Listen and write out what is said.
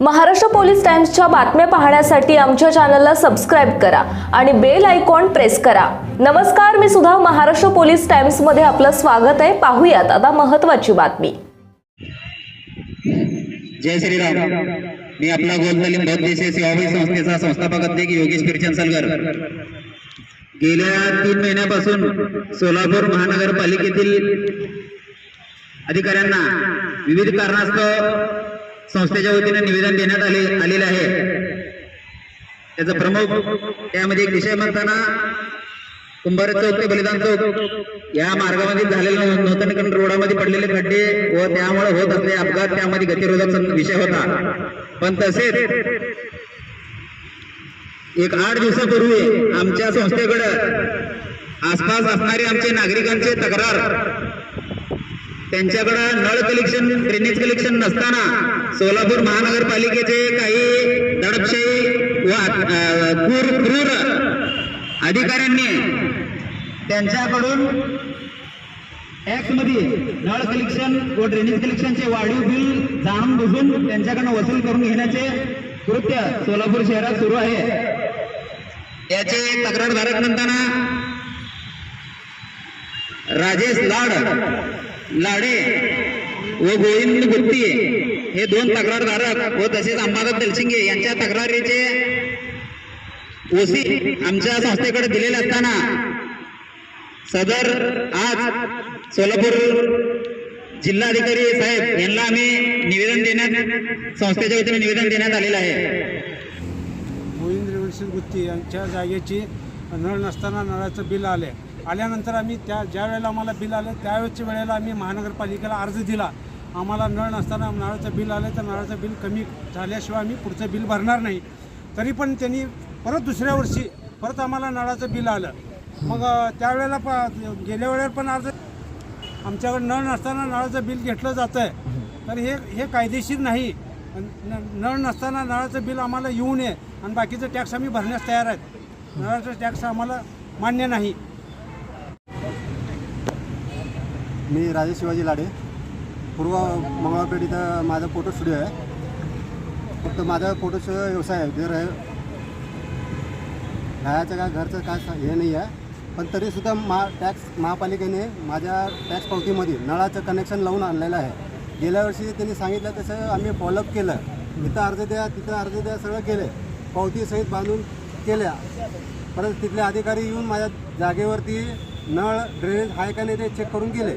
Maharashtra police टाइम्सच्या बातम्या पाहण्यासाठी आमच्या चॅनलला सबस्क्राईब करा आणि बेल आयकॉन प्रेस करा. नमस्कार मी सुद्धा महाराष्ट्र पोलीस टाइम्समध्ये आपलं स्वागत आहे. पाहूयात आता महत्वाची बातमी. जय श्रीराम. मी आपला गोलमलिम बौद्ध सेवाभावी संस्थेचा संस्थापक अध्यक्ष योगेश पिरचंद सलगर गेल्या तीन महिन्यापासून सोलापूर महानगरपालिकेतील अधिकाऱ्यांना विविध कारणास्तव संस्थेच्या वतीने निवेदन देण्यात आले आलेले आहे. त्याचा प्रमुख त्यामध्ये एक विषय म्हणताना कुंभार चौक ते बलिदान चौक या मार्गामध्ये झालेल्या नूतनीकरण रोडामध्ये पडलेले खड्डे व त्यामुळे होत असलेले अपघात त्यामध्ये गतिरोधक विषय होता. पण तसेच एक आठ दिवसापूर्वी आमच्या संस्थेकडे आसपास असणारे आमचे नागरिकांचे तक्रार त्यांच्याकडे नळ कलेक्शन ड्रेनेज कलेक्शन नसताना सोलापूर महानगरपालिकेचे काही दडपशाही क्रूर अधिकाऱ्यांनी त्यांच्याकडून टॅक्समध्ये नळ कलेक्शन व ड्रेनेज कलेक्शनचे वाढीव बिल जाणून बुजून त्यांच्याकडनं वसूल करून घेण्याचे कृत्य सोलापूर शहरात सुरू आहे. याचे तक्रारधारक म्हणताना राजेश लाड लाडे व गोविंद गुप्ती हे दोन तक्रारधारक व तसेच अंबादास दलसिंगे यांच्या तक्रारीचे ओसी आमच्या संस्थेकडे दिलेले असताना सदर आज सोलापूर जिल्हाधिकारी साहेब यांना आम्ही निवेदन देण्यात संस्थेच्या वतीने निवेदन देण्यात आलेलं आहे. गोविंद रेवणसिंग गुत्ती यांच्या जागेची नळ नसताना नळाचं बिल आले आल्यानंतर आम्ही त्या ज्या वेळेला आम्हाला बिल आलं त्यावेळेच्या वेळेला आम्ही महानगरपालिकेला अर्ज दिला. आम्हाला नळ नसताना नळाचं बिल आलं तर नळाचं बिल कमी झाल्याशिवाय आम्ही पुढचं बिल भरणार नाही. तरी पण त्यांनी परत दुसऱ्या वर्षी परत आम्हाला नळाचं बिल आलं. मग त्यावेळेला प गेल्या वेळेला पण अर्ज आमच्याकडे नळ नसताना नळाचं बिल घेतलं जातं आहे तर हे हे कायदेशीर नाही. न- नळ नसताना नळाचं बिल आम्हाला येऊ नये. आणि बाकीचं टॅक्स आम्ही भरण्यास तयार आहेत. नळाचं टॅक्स आम्हाला मान्य नाही. मी राजेश शिवाजी लाडे. पूर्व मंगळवारपेठ इथं माझा फोटो स्टुडिओ आहे. फक्त माझा फोटोचा व्यवसाय आहे जर आहे. राहायचं काय घरचं काय हे नाही आहे. पण तरीसुद्धा मा टॅक्स महापालिकेने माझ्या टॅक्स पावतीमध्ये नळाचं कनेक्शन लावून आणलेलं आहे. गेल्या वर्षी त्यांनी सांगितलं तसं आम्ही फॉलोअप केलं. इथं अर्ज द्या तिथं अर्ज द्या सगळं केलं. पावतीसहित बांधून केल्या. परत तिथले अधिकारी येऊन माझ्या जागेवरती नळ ड्रेनेज आहे का नाही ते चेक करून गेले.